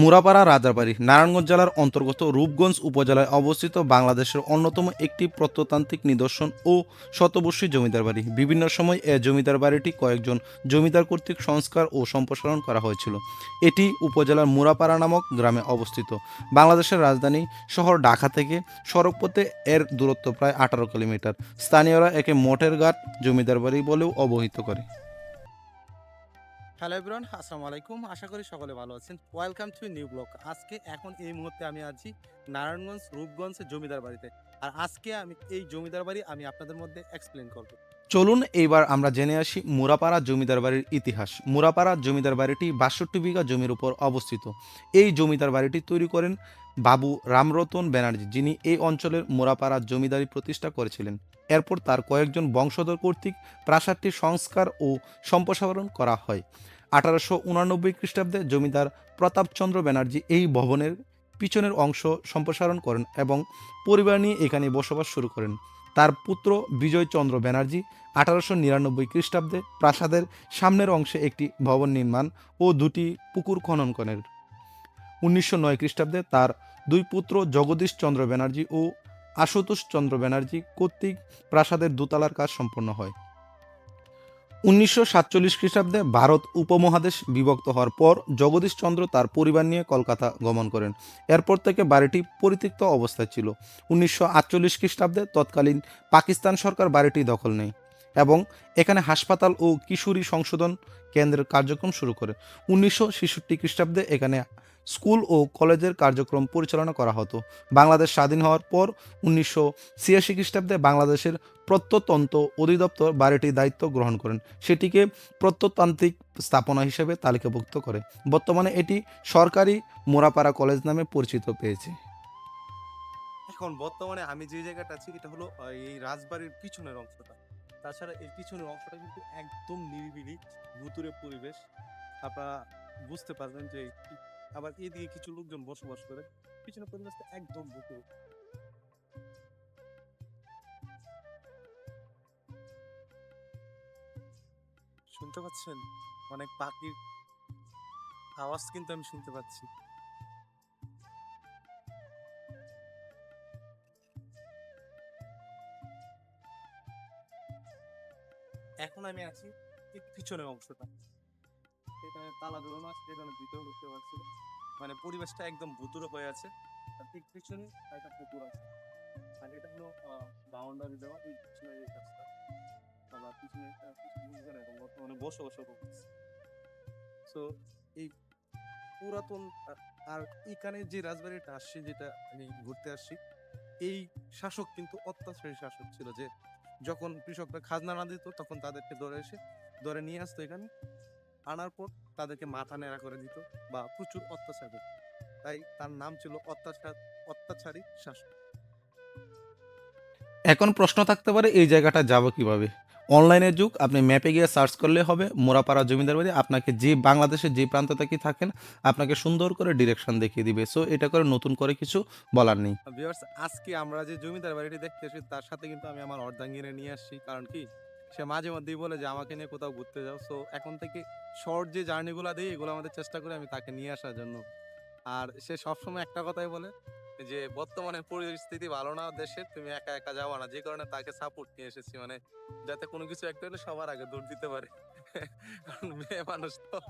মুরাপাড়া রাজাবাড়ি নারায়ণগঞ্জ জেলার অন্তর্গত রূপগঞ্জ উপজেলায় অবস্থিত বাংলাদেশের অন্যতম একটি প্রত্নতান্ত্রিক নিদর্শন ও শতবর্ষী জমিদার বাড়ি। বিভিন্ন সময় এ জমিদার বাড়িটি কয়েকজন জমিদার কর্তৃক সংস্কার ও সম্প্রসারণ করা হয়েছিল। এটি উপজেলার মুরাপাড়া নামক গ্রামে অবস্থিত। বাংলাদেশের রাজধানী শহর ঢাকা থেকে সড়কপথে এর দূরত্ব প্রায় আঠারো কিলোমিটার। স্থানীয়রা একে মঠের ঘাট জমিদার বাড়ি বলেও অবহিত করে। হ্যালো এভরিওয়ান আসসালামু আলাইকুম। আশা করি সকলে ভালো আছেন। ওয়েলকাম টু নিউ ব্লগ আজকে এখন এই মুহূর্তে আমি আছি নারায়ণগঞ্জ, রূপগঞ্জের জমিদার বাড়িতে। আর আজকে আমি এই জমিদার বাড়ি আমি আপনাদের মধ্যে এক্সপ্লেন করব। চলুন এইবার আমরা জেনে আসি মুরাপাড়া জমিদার বাড়ির ইতিহাস। মুরাপাড়া জমিদার বাড়িটি বাষট্টি বিঘা জমির উপর অবস্থিত। এই জমিদার বাড়িটি তৈরি করেন বাবু রামরতন ব্যানার্জি, যিনি এই অঞ্চলের মুরাপাড়া জমিদারি প্রতিষ্ঠা করেছিলেন। এরপর তার কয়েকজন বংশধর কর্তৃক প্রাসাদটি সংস্কার ও সম্প্রসারণ করা হয়। আঠারোশো উনানব্বই খ্রিস্টাব্দে জমিদার প্রতাপচন্দ্র ব্যানার্জি এই ভবনের পিছনের অংশ সম্প্রসারণ করেন এবং পরিবার নিয়ে এখানে বসবাস শুরু করেন। তার পুত্র বিজয়চন্দ্র ব্যানার্জি আঠারোশো নিরানব্বই খ্রিস্টাব্দে প্রাসাদের সামনের অংশে একটি ভবন নির্মাণ ও দুটি পুকুর খনন করেন। উনিশশো নয় খ্রিস্টাব্দে তার দুই পুত্র জগদীশ চন্দ্র ব্যানার্জি ও আশুতোষ চন্দ্র ব্যানার্জি কর্তৃক প্রাসাদের দোতলার কাজ সম্পন্ন হয়। উনিশশো সাতচল্লিশ খ্রিস্টাব্দে ভারত উপমহাদেশ বিভক্ত হওয়ার পর জগদীশ চন্দ্র তার পরিবার নিয়ে কলকাতা গমন করেন। এরপর থেকে বাড়িটি পরিত্যক্ত অবস্থায় ছিল। উনিশশো আটচল্লিশ খ্রিস্টাব্দে তৎকালীন পাকিস্তান সরকার বাড়িটি দখল নেয় এবং এখানে হাসপাতাল ও কিশোরী সংশোধন কেন্দ্রের কার্যক্রম শুরু করে। উনিশশো ছেষট্টি খ্রিস্টাব্দে এখানে স্কুল ও কলেজের কার্যক্রম পরিচালনা করা হতো। বাংলাদেশ স্বাধীন হওয়ার পর উনিশশো ছিয়াশি খ্রিস্টাব্দে বাংলাদেশের প্রত্নতন্ত্র অধিদপ্তর বাড়িটির দায়িত্ব গ্রহণ করেন। সেটিকে প্রত্নতান্ত্রিক স্থাপনা হিসেবে তালিকাভুক্ত করে। বর্তমানে এটি সরকারি মোরাপাড়া কলেজ নামে পরিচিত পেয়েছে। এখন বর্তমানে আমি যে জায়গাটা আছি, এটা হলো এই রাজবাড়ির পিছনের অংশটা। তাছাড়া এর পিছনের অংশটা কিন্তু একদম নিরিবিলি ভুতুরে পরিবেশ। আপনারা বুঝতে পারবেন যে আবার এদিকে কিছু লোকজন বসবাস করে, পিছনে পরিবেশটা একদম ভুতুরে শুনতে পাচ্ছেন? অনেক পাখির আওয়াজ কিন্তু আমি শুনতে পাচ্ছি। এখন আমি আছি পিছনের অংশটা। এখানে তালা ধরানো আছে যেখানে ভিতরে ঢুকতে পারছি। মানে পরিবেশটা একদম ভুতুরে হয়ে আছে। আর ঠিক পিছনে একটা পুকুর আছে। আর এটা হলো বাউন্ডারি দেওয়া। এই পিছনে এই রাস্তা। আবার পিছনে একটা বর্তমানে বসে বসে করতেছে। সো এই পুরাতন আর এখানে যে রাজবাড়িটা আসছে, যেটা আমি ঘুরতে আসছি, এই শাসক কিন্তু অত্যাচারী শাসক ছিল যে, যখন কৃষকরা খাজনা না দিত, তখন তাদেরকে ধরে এসে, ধরে নিয়ে আসতো এখানে। আনার পর তাদেরকে মাথা নেড়া করে দিত বা প্রচুর অত্যাচার করত। তাই তার নাম ছিল অত্যাচার অত্যাচারী শাসক। এখন প্রশ্ন থাকতে পারে এই জায়গাটা যাব কীভাবে? অনলাইনের যুগ আপনি ম্যাপে গিয়ে সার্চ করলে হবে মোরাপাড়া জমিদার বাড়ি আপনাকে যে বাংলাদেশের যে প্রান্ত থেকে থাকেন আপনাকে সুন্দর করে ডিরেকশন দেখিয়ে দিবে। সো এটা করে নতুন করে কিছু বলার নেই। ভিউয়ার্স আজকে আমরা যে জমিদার বাড়িটি দেখতে এসেছি তার সাথে কিন্তু আমি আমার অর্ধাঙ্গিনে নিয়ে আসছি। কারণ কি? সে মাঝে মধ্যেই বলে যে, আমাকে নিয়ে কোথাও ঘুরতে যাও। সো এখন থেকে শর্ট যে জার্নিগুলো দিই, এগুলো আমাদের চেষ্টা করি আমি তাকে নিয়ে আসার জন্য। আর সে সবসময় একটা কথাই বলে যে, বর্তমানে পরিস্থিতি ভালো না দেশে তুমি একা একা যাও না। যে কারণে তাকে সাপোর্ট নিয়ে এসেছি মানে যাতে কোনো কিছু একটা হলে সবার আগে দৌড় দিতে পারে। কারণ মেয়ে মানুষ তো।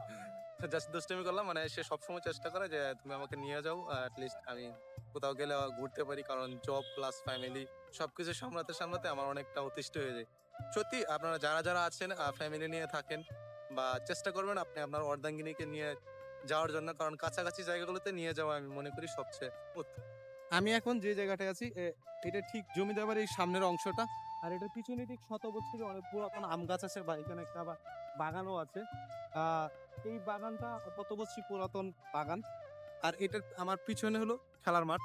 জাস্ট দুষ্টমি করলাম মানে সে সবসময় চেষ্টা করে যে, তুমি আমাকে নিয়ে যাও অ্যাটলিস্ট আমি কোথাও গেলে ঘুরতে পারি। কারণ জব প্লাস ফ্যামিলি সবকিছু সামলাতে সামলাতে আমার অনেকটা অতিষ্ঠ হয়ে যায়। সত্যি, আপনারা যারা যারা আছেন ফ্যামিলি নিয়ে থাকেন, বা চেষ্টা করবেন আপনি আপনার অর্ধাঙ্গিনীকে নিয়ে যাওয়ার জন্য, কারণ কাছাকাছি জায়গাগুলোতে নিয়ে যাওয়া আমি মনে করি সবচেয়ে আমি এখন যে জায়গাটায় আছি এটা ঠিক জমিদার বাড়ির সামনের অংশটা, আর এটার পিছনে ঠিক শত বছরের অনেক পুরাতন আম গাছ আছে, বা এখানে একটা আবার বাগানও আছে। এই বাগানটা কত বছর পুরাতন বাগান? আর এটা আমার পিছনে হলো খেলার মাঠ।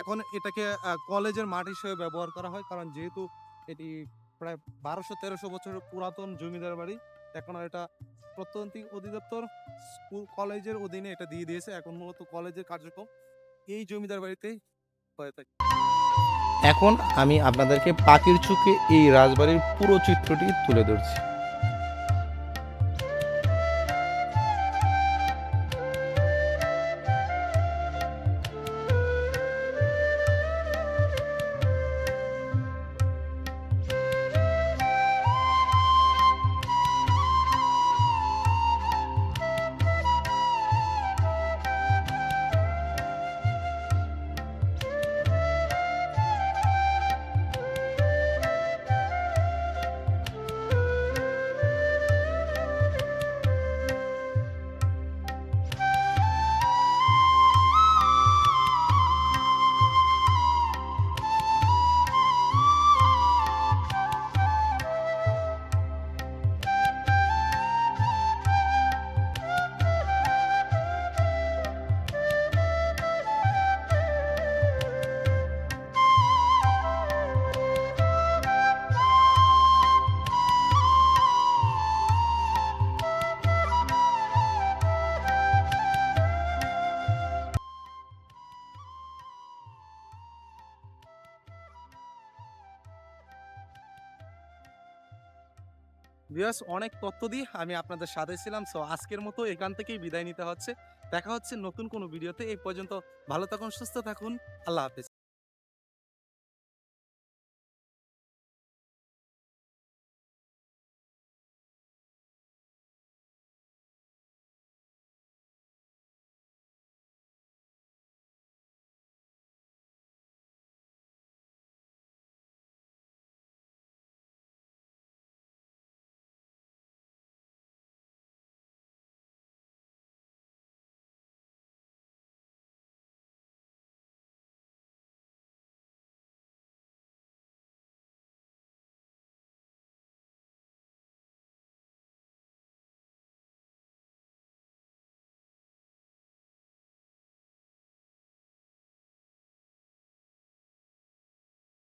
এখন এটাকে কলেজের মাঠ হিসেবে ব্যবহার করা হয়, কারণ যেহেতু এটি প্রায় বারোশো, তেরোশো বছরের পুরাতন জমিদার বাড়ি। এখন এটা প্রত্যন্ত্রিক অধিদপ্তর স্কুল, কলেজের অধীনে এটা দিয়ে দিয়েছে। এখন মূলত কলেজের কার্যক্রম এই জমিদার বাড়িতেই হয়ে থাকে। এখন আমি আপনাদেরকে পাখির চুকে এই রাজবাড়ির পুরো চিত্রটি তুলে ধরছি। ভিউয়ার্স, অনেক তথ্য দিয়ে আমি আপনাদের সাথে ছিলাম। সো আজকের মতো এখান থেকেই বিদায় নিতে হচ্ছে। দেখা হচ্ছে নতুন কোনো ভিডিওতে। এই পর্যন্ত ভালো থাকুন, সুস্থ থাকুন। আল্লাহ হাফেজ।